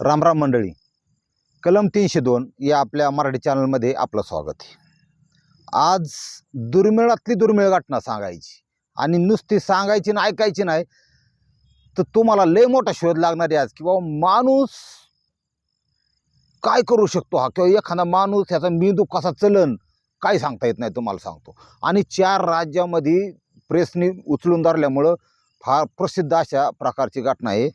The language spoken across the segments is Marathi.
रामराम मंडळी कलम तीनशे दोन या आपल्या मराठी चॅनलमध्ये आपलं स्वागत आहे. आज दुर्मिळातली दुर्मिळ घटना सांगायची आणि नुसती सांगायची ना ऐकायची नाही तर तुम्हाला लय मोठा शोध लागणार आहे आज की बाबा माणूस काय करू शकतो हा? किंवा एखादा माणूस त्याचा मेंदू कसा चलन काय सांगता येत नाही तुम्हाला सांगतो. आणि चार राज्यामध्ये प्रेसने उचलून धरल्यामुळं फार प्रसिद्ध अशा प्रकारची घटना आहे.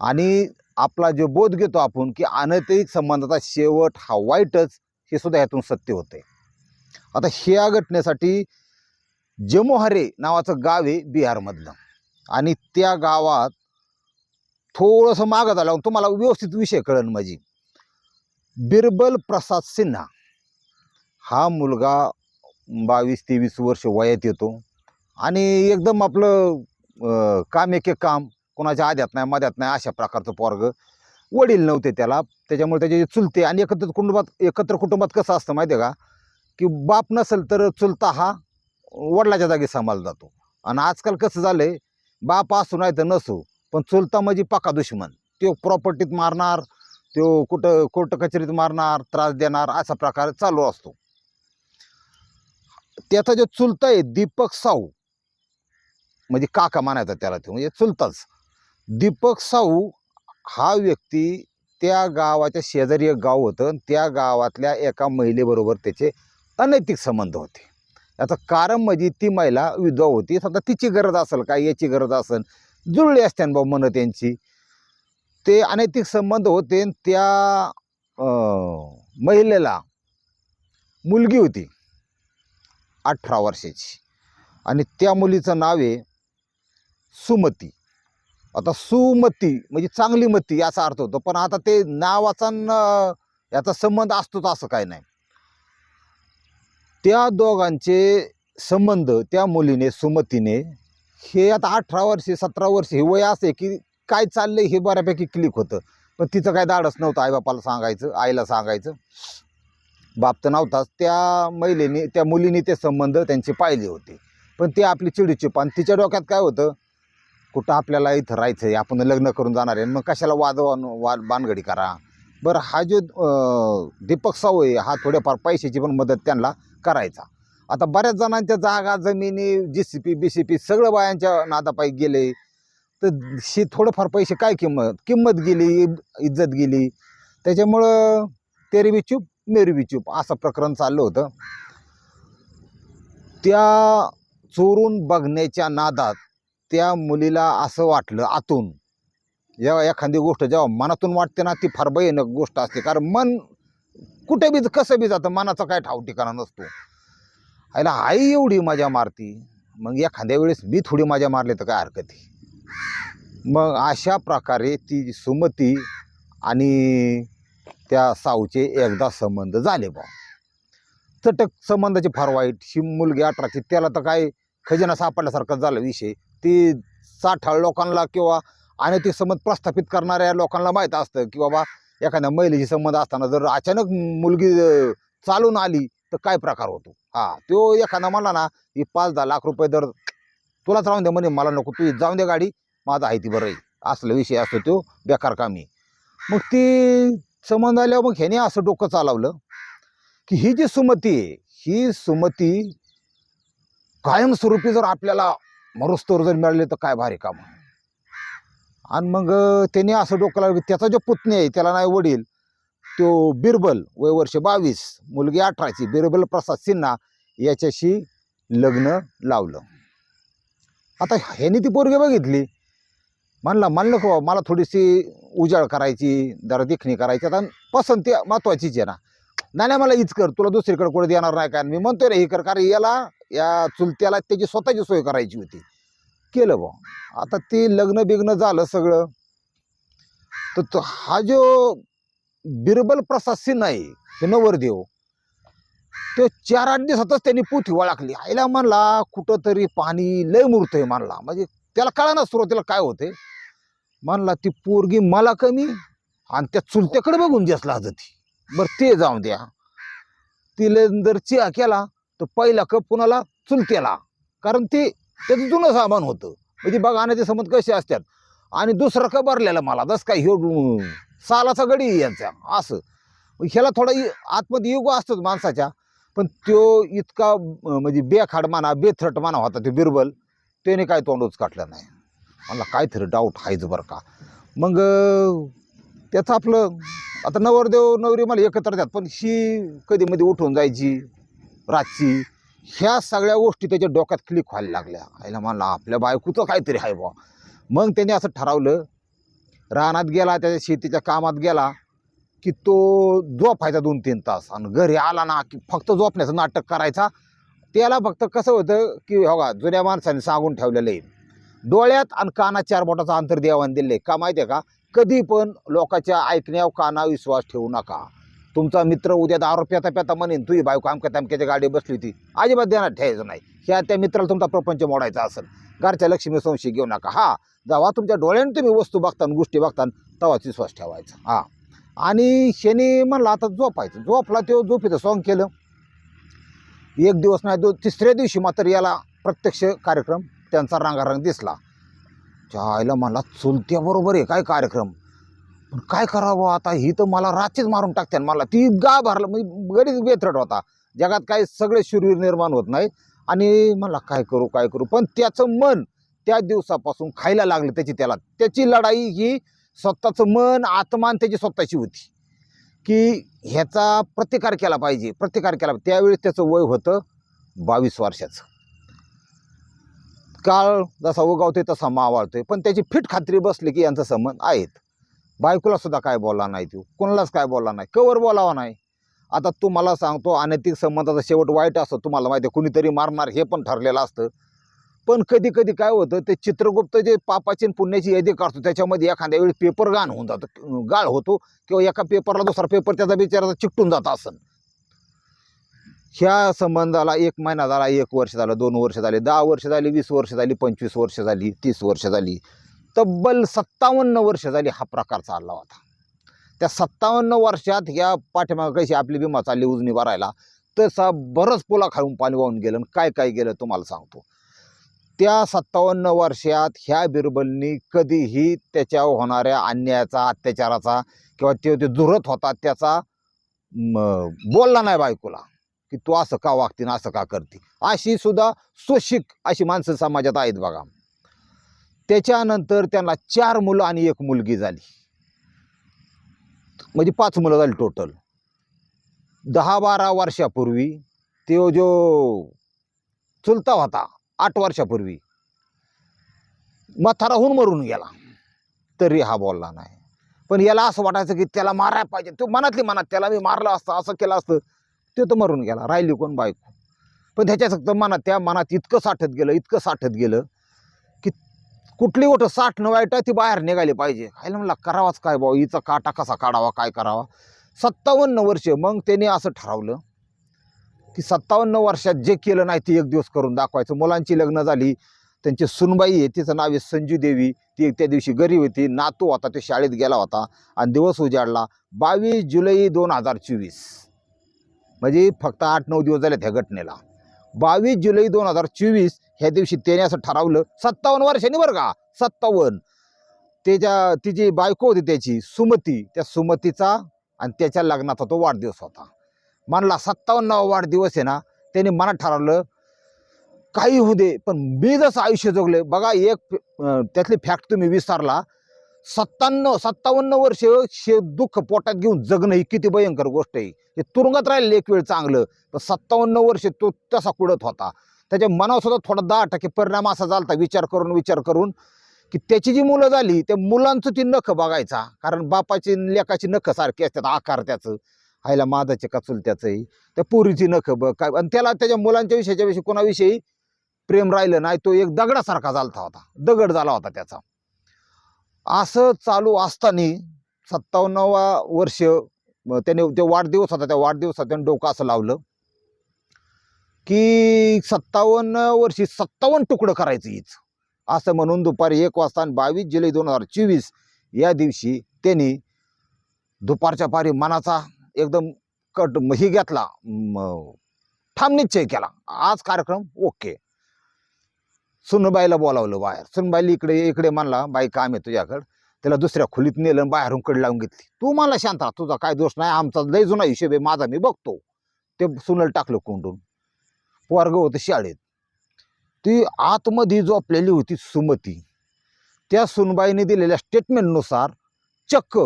आणि आपला जो बोध घेतो आपण की अनैतिक संबंधाचा शेवट हा वाईटच हे सुद्धा यातून सत्य होते आता ह्या घटनेसाठी जमोहरे नावाचं गाव आहे बिहारमधलं. आणि त्या गावात थोडंसं मागं झालं. तुम्हाला व्यवस्थित विषय कळन माझी. बिरबल प्रसाद सिन्हा हा मुलगा बावीस तेवीस वर्ष वयात येतो. आणि एकदम आपलं काम एक काम कोणाच्या आद्यात नाही मध्यात नाही अशा प्रकारचं पोरग. वडील नव्हते त्याला. त्याच्यामुळे त्याचे जे चुलते आणि एकत्र कुटुंबात एकत्र कुटुंबात कसं असतं माहिती आहे का? की बाप नसेल तर चुलता हा वडिलाच्या जागी सांभाळला जातो. आणि आजकाल कसं झालंय? बाप असू नाही तर नसू पण चुलता म्हणजे पक्का दुश्मन. तो प्रॉपर्टीत मारणार तो कुठं कोर्ट कचेरीत मारणार त्रास देणार असा प्रकार चालू असतो. त्याचा जो चुलता आहे दीपक साऊ म्हणजे काका मानायचा त्याला तो म्हणजे चुलताच. दीपक साऊ हा व्यक्ती त्या गावाच्या शेजारी एक गाव होतं आणि त्या गावातल्या एका महिलेबरोबर त्याचे अनैतिक संबंध होते. याचं कारण म्हणजे ती महिला विधवा होती. समजा तिची गरज असेल काय याची गरज असेल जुळली असते भाऊ म्हणत त्यांची ते अनैतिक संबंध होते आणि त्या महिलेला मुलगी होती अठरा वर्षाची. आणि त्या मुलीचं नाव आहे सुमती. आता सुमती म्हणजे चांगली मती याचा अर्थ होतो. पण आता ते नावाचा याचा संबंध असतोच असं काय नाही. त्या दोघांचे संबंध त्या मुलीने सुमतीने हे आता अठरा वर्षे सतरा वर्षे हे वय असे की काय चाललंय हे बऱ्यापैकी क्लिक होतं. पण तिचं काय धाडस नव्हतं आईबापाला सांगायचं आईला सांगायचं. बाप तर नव्हताच त्या महिलेने त्या मुलीने ते संबंध त्यांचे पाहिले होते. पण ते आपली चिडीचूप आणि तिच्या डोक्यात काय होतं? कुठं आपल्याला इथं राहायचं आहे आपण लग्न करून जाणार आहे मग कशाला वाद वाद बानगडी करा? बरं हा जो दीपक सावय हा थोड्याफार पैशाची पण मदत त्यांना करायचा. आता बऱ्याच जणांच्या जागा जमिनी G C P B C P सगळं बायांच्या नादापायी गेले. तर शे थोडंफार पैसे काय किंमत? किंमत गेली इज्जत गेली. त्याच्यामुळं तेरवी चूप मेरवी चूप असं प्रकरण चाललं होतं. त्या चोरून बघण्याच्या नादात त्या मुलीला असं वाटलं आतून. जेव्हा एखादी गोष्ट जेव्हा मनातून वाटते ना ती फार भयानक गोष्ट असते. कारण मन कुठे बी कसं बी जातं मनाचा काय ठाव ठिकाणा नसतो. आईला आई एवढी मजा मारती. मग एखाद्या वेळेस मी थोडी मजा मारली तर काय हरकत आहे? मग अशा प्रकारे ती सुमती आणि त्या साऊचे एकदा संबंध झाले बा चटक संबंधाचे फार वाईट. ही मुलगी अठराची त्याला तर काय खजिना सापडल्यासारखं झालं विषय. ती साठाळ लोकांना किंवा आणि ती संबंध प्रस्थापित करणाऱ्या लोकांना माहीत असतं की बाबा एखाद्या महिलेशी संबंध असताना जर अचानक मुलगी चालून आली तर काय प्रकार होतो? हा तो एखादा म्हणला ना ही पाच दहा लाख रुपये दर तुलाच राहून दे म्हणे मला नको तू जाऊन दे गाडी माझा आहे ती बरं आहे. असला विषय असतो तो बेकार कामी मग ती संबंध आल्यावर मग ह्याने असं डोकं चालवलं की ही जी सुमती आहे ही सुमती कायमस्वरूपी जर आपल्याला मरुस्तोर जर मिळाले तर काय भारी काम. आणि मग त्याने असं डोकं लावलं की त्याचा जो पुतणी आहे त्याला नाही वडील तो बिरबल वय वर्ष बावीस मुलगी अठराची बिरबल प्रसाद सिन्हा याच्याशी लग्न लावलं. आता ह्याने ती पोरगी बघितली. म्हणला म्हणलं को मला थोडीशी उजाळ करायची जरा देखणी करायची आता पसंती महत्त्वाचीच आहे ना. नाही नाही मला हीच कर. तुला दुसरीकडे कुठे देणार नाही काय मी म्हणतोय रे हे कर. कारण याला या चुलत्याला त्याची स्वतःची सोय करायची होती. केलं बा आता ते लग्न बिग्न झालं सगळं. तर हा जो बिरबल प्रसाद सिन्हा आहे हे नवरदेव तो चार आठ दिवसातच त्यांनी पुथी वळखली. आईला म्हणला कुठंतरी पाणी लय आहे म्हणला. म्हणजे त्याला कळा ना सुरुवातीला काय होते म्हणला ती पोरगी मला कमी आणि त्या चुलत्याकडे बघून जसला आज ती. बरं ते जाऊन द्या. तिला जर चिया केला तर पहिला कप कुणाला? चुलत्याला. कारण ते त्याचं जुनं सामान होतं. म्हणजे बघा आणायचे ते समज कसे असतात. आणि दुसरं कप भरलेलं मला दस काय ह्यो सालाचा गडी यांचा असं. ह्याला थोडा आतमध्ये युग असतोच माणसाच्या. पण तो इतका म्हणजे बेखाड माना बेथट माना होता तो बिरबल त्याने काय तोंडच काढलं नाही. मला काहीतरी डाऊट आहेच बरं का. मग त्याचं आपलं आता नवरदेव नवरी मला एकत्र द्यात पण ही कधी मध्ये उठून जायची रातची ह्या सगळ्या गोष्टी त्याच्या डोक्यात क्लिक व्हायला लागल्या. आईला म्हणला आपल्या बायकोचं काहीतरी आहे बा मग त्याने असं ठरवलं रानात गेला त्याच्या शेतीच्या कामात गेला की तो झोपायचा दोन तीन तास. आणि घरी आला ना की फक्त झोपण्याचं नाटक करायचा. त्याला फक्त कसं होतं की हो जुन्या माणसाने सांगून ठेवलेलं आहे. डोळ्यात आणि कानात चार बोटाचं अंतर देवाने दिलं आहे का माहिती आहे का? कधी पण लोकांच्या ऐकण्यावर काना विश्वास ठेवू नका. तुमचा मित्र उद्या दारू प्याता प्याता म्हणेन तुझी बायको अमक्या तामक्याच्या गाडी बसली होती. अजिबात देणार ठेवायचं नाही. ह्या त्या मित्राला तुमचा प्रपंच मोडायचा असेल. घरच्या लक्ष्मी संशय घेऊ नका. हा जेव्हा तुमच्या डोळ्याने तुम्ही वस्तू बघता आणि गोष्टी बघता तेव्हाच विश्वास ठेवायचा. हां. आणि शनी म्हणला आता झोपायचं. झोपला तो झोपीचं सॉंग केलं. एक दिवस नाही दो तिसऱ्या दिवशी मात्र याला प्रत्यक्ष कार्यक्रम त्यांचा रंगारंग दिसला. आईला मला चुलत्याबरोबर आहे काय कार्यक्रम? पण काय करावं आता? ही तर मला रातचीच मारून टाकते. मला ती गा भरलं म्हणजे गडीच बेथरट होता. जगात काय सगळे शूरवीर निर्माण होत नाही. आणि मला काय करू काय करू? पण त्याचं मन त्या दिवसापासून खायला लागलं त्याची त्याला. त्याची लढाई ही स्वतःचं मन आत्मान त्याची स्वतःची होती. की ह्याचा प्रतिकार केला पाहिजे प्रतिकार केला त्यावेळेस त्याचं वय होतं बावीस वर्षाचं. काळ जसा उगावतोय तसा मावाळतोय. पण त्याची फिट खात्री बसली की यांचा संबंध आहेत. बायकोला सुद्धा काय बोलला नाही तू. कोणालाच काय बोलला नाही. कवर बोलावा नाही. आता तुम्हाला सांगतो अनैतिक संबंधाचा शेवट वाईट असतो तुम्हाला माहिती आहे कुणीतरी मारणार हे पण ठरलेलं असतं. पण कधी कधी काय होतं ते चित्रगुप्त जे पापाची आणि पुण्याची यादी काढतो त्याच्यामध्ये एखाद्या वेळी पेपर गाण होऊन जातं गाळ होतो किंवा एका पेपरला दुसरा पेपर त्याचा बिचाराचा चिकटून जात असन. ह्या संबंधाला एक महिना झाला एक वर्ष झालं दोन वर्ष झाले दहा वर्ष झाली वीस वर्ष झाली पंचवीस वर्ष झाली तीस वर्ष झाली. तब्बल सत्तावन्न वर्ष झाली हा प्रकार चालला होता. त्या सत्तावन्न वर्षात ह्या पाठीमागं कशी आपली विमा चालली उजनी भरायला तसा बरंच पुला खाऊन पाणी वाहून गेलं आणि काय काय गेलं तुम्हाला सांगतो. त्या सत्तावन्न वर्षात ह्या बिरबलनी कधीही त्याच्यावर होणाऱ्या अन्यायाचा अत्याचाराचा किंवा ते ते जुरत होता त्याचा बोलला नाही बायकोला. की तू असं का वागते ना असं का करते? अशी सुद्धा सुशिक अशी माणसं समाजात आहेत बघा. त्याच्यानंतर त्यांना चार मुलं आणि एक मुलगी झाली. म्हणजे पाच मुलं झाली टोटल दहा बारा वर्षापूर्वी तो जो चुलता होता आठ वर्षापूर्वी मथाराहून मरून गेला. तरी हा बोलला नाही. पण याला असं वाटायचं की त्याला मारायला पाहिजे. तो मनातली मनात त्याला मी मारलं असतं असं केलं असतं. ते तर मरून गेला. राहिली कोण बायको? पण त्याच्या फक्त मनात त्या मनात इतकं साठत गेलं इतकं साठत गेलं की कुठली गोष्ट साठणं वाईट आहे ती बाहेर निघाली पाहिजे. खायला म्हणला करावाच काय भाऊ? हिचा काटा कसा काढावा? काय करावा? सत्तावन्न वर्ष मग त्याने असं ठरवलं की सत्तावन्न वर्षात जे केलं नाही ते एक दिवस करून दाखवायचं. मुलांची लग्न झाली त्यांची सुनबाई आहे तिचं नाव आहे संजू देवी. ती त्या दिवशी गरीब होती नातू होता ते शाळेत गेला होता आणि दिवस उजाडला बावीस जुलै दोन हजार चोवीस. म्हणजे फक्त आठ नऊ दिवस झाले त्या घटनेला. बावीस जुलै दोन हजार चोवीस ह्या दिवशी त्याने असं ठरवलं सत्तावन्न वर्षांनी बरं का सत्तावन्न. त्याच्या तिची बायको होती त्याची सुमती. त्या सुमतीचा आणि त्याच्या लग्नाचा तो वाढदिवस होता. मानला सत्तावन्नावा वाढदिवस आहे ना त्याने मनात ठरवलं काही होऊ दे पण मी जसं आयुष्य जगले बघा एक त्यातली फॅक्ट तुम्ही विसरला सत्त्याण्णव सत्तावन्न वर्ष शे दुःख पोटात घेऊन जगणं ही किती भयंकर गोष्ट आहे. हे तुरुंगात राहिलेलं एक वेळ चांगलं पण सत्तावन्न वर्ष तो तसा कुडत होता. त्याच्या मनावर सुद्धा थोडा दहा टक्के परिणाम असा झाला विचार करून विचार करून की त्याची जी मुलं झाली त्या मुलांचं ती नख बघायचा. कारण बापाची लेखाची लेकाची नख सारखी असतात आकार त्याचं. आईला माझाचे का चुलत्याचं आहे. त्या पोरीची नख बघ काय आणि त्याला त्याच्या मुलांच्या विषयाच्या विषयी कोणाविषयी प्रेम राहिलं नाही तो एक दगडासारखा झाला होता. दगड झाला होता त्याचा. असं चालू असताना सत्तावन्नवा वर्ष त्याने ते वाढदिवस होता त्या वाढदिवसात त्याने डोकं असं लावलं की सत्तावन्न वर्षी सत्तावन्न तुकडं करायचं हीच. असं म्हणून दुपारी एक वाजता आणि बावीस जुलै दोन हजार चोवीस या दिवशी त्यांनी दुपारच्या पारी मनाचा एकदम कट ही घेतला ठाम निश्चय केला. आज कार्यक्रम ओके. सुनबाईला बोलावलं बाहेर. सुनबाईला इकडे इकडे म्हणला बाई काम आहे तुझ्याकडं. त्याला दुसऱ्या खोलीत नेलं आणि बाहेरून कड लावून घेतली. तू मला शांत राहा तुझा काय दोष नाही आमचा लय जुना हिशोब आहे माझा मी बघतो. ते सुनल टाकलं कोंडून. वर्ग होतं शाळेत. ती आतमध्ये झोपलेली होती सुमती. त्या सुनबाईने दिलेल्या स्टेटमेंटनुसार चक्क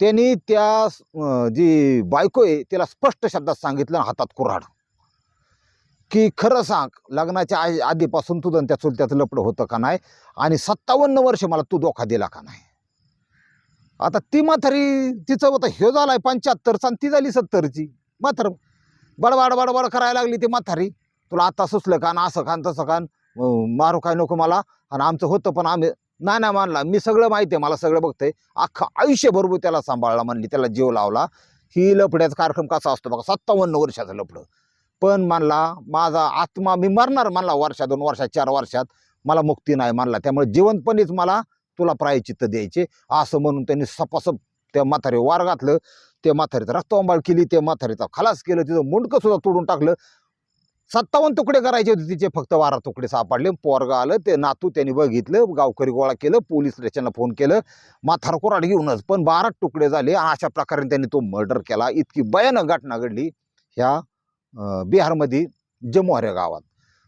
त्यांनी त्या जी बायको आहे तिला स्पष्ट शब्दात सांगितलं हातात कुऱ्हाड. की खरं सांग लग्नाच्या आ- आधीपासून तुझं त्या चुलत्याचं लपडं होतं का नाही? आणि सत्तावन्न वर्ष मला तू धोका दिला का नाही? आता ती म्हातारी तिचं होतं ह्यो झालाय पंच्याहत्तरचा आणि ती झाली सत्तरची. म्हातार बडबड बडबड करायला लागली ती म्हातारी. तुला आता सुचलं का? आणि असं खान तसं खान मारू काय नको मला? आणि आमचं होतं पण आम्ही नाही नाही मानला. मी सगळं माहिती आहे मला सगळं बघतंय. अख्खं आयुष्य भरपूर त्याला सांभाळला म्हणली त्याला जीव लावला. ही लपड्याचा कार्यक्रम कसा असतो बघा सत्तावन्न वर्षाचं लपडं. पण मानला माझा आत्मा मी मरणार मानला वर्षा दोन वर्षात चार वर्षात. मला मुक्ती नाही मानला त्यामुळे जिवंतपणीच मला तुला प्रायचित्त द्यायचे. असं म्हणून त्यांनी सपासप त्या म्हातारे वार घातलं. त्या म्हातारीचं रक्तवंबाळ केली. त्या म्हातारीचा खलास केलं. तिचं मुंडकं सुद्धा तोडून टाकलं. सत्तावन्न तुकडे करायचे होते तिचे. फक्त बारा तुकडे सापडले. पोरगं आलं. ते नातू त्यांनी बघितलं. गावकरी गोळा केलं. पोलीस स्टेशनला फोन केलं. माथार कोराड घेऊनच पण बारा तुकडे झाले. अशा प्रकारे त्यांनी तो मर्डर केला. इतकी भयानक घटना घडली. ह्या बिहारमध्ये बिहारमध्ये या गावात.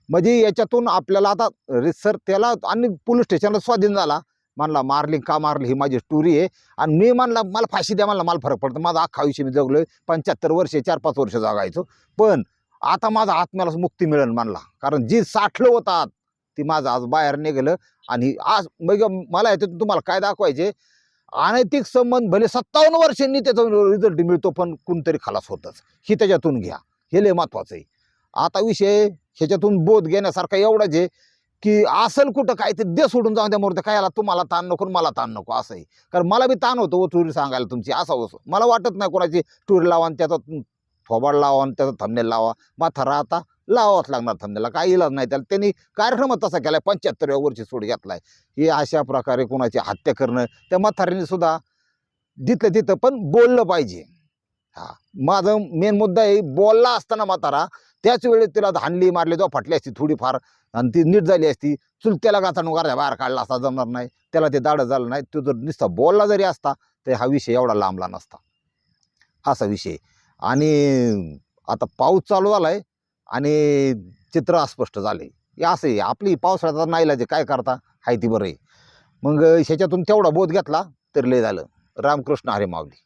म्हणजे याच्यातून आपल्याला आता रिसर त्याला आणि पोलीस स्टेशनला स्वाधीन झाला. म्हणला मारली का मारली? ही माझी स्टोरी आहे. आणि मी म्हणला मला फाशी द्या. म्हणला मला फरक पडतो. माझा अख्खा आयुष्य मी जगलोय. पंच्याहत्तर वर्षे चार पाच वर्ष जगायचो. पण आता माझा आत्म्याला मुक्ती मिळेल. म्हणला. कारण जी साठलं होतं आत ती माझं आज बाहेर निघालं. आणि आज मग मला याच्यातून तुम्हाला काय दाखवायचे? अनैतिक संबंध भले सत्तावन्न वर्षांनी त्याचा रिझल्ट मिळतो पण कोणतरी खलास होतच. ही त्याच्यातून घ्या. हे लय महत्वाचं आहे. आता विषय ह्याच्यातून बोध घेण्यासारखा एवढाच आहे की असेल कुठं काय ते दे सोडून जाऊन त्या मूर्ती काय आला तुम्हाला ताण नको आणि मला ताण नको असं आहे. कारण मला बी ताण होतो हो चोरी सांगायला तुमची असं असं मला वाटत नाही कोणाची टूर लावा आणि त्याचा थोबाड लावा आणि त्याचा थंबनेल लावा. म्हातारा आता लावाच लागणार थंबनेला काही इलाज नाही त्याला. त्यांनी कार्यक्रमच तसा केलाय पंच्याहत्तरव्या वर्षी सोड घेतलाय. हे अशा प्रकारे कोणाची हत्या करणं त्या म्हातारीने सुद्धा तिथलं तिथं पण बोललं पाहिजे. माझं मेन मुद्दा आहे बोलला असताना म्हातारा त्याच वेळेस तिला हाणली मारली जो फाटली असती थोडीफार आणि ती नीट झाली असती. चुलत्याला गाचाणू घराच्या बाहेर काढला असता जमणार नाही. त्याला ते दाडं झालं नाही. तो जर नुसता बोलला जरी असता तर हा विषय एवढा लांबला नसता. असा विषय आणि आता पाऊस चालू झालाय आणि चित्र अस्पष्ट झाले. असं आहे. आपली पावसाळ्याचा नाईलाज जे काय करता? हाय ती बरं आहे. मग ह्याच्यातून तेवढा बोध घेतला तर लय झालं. रामकृष्ण हरे माऊली.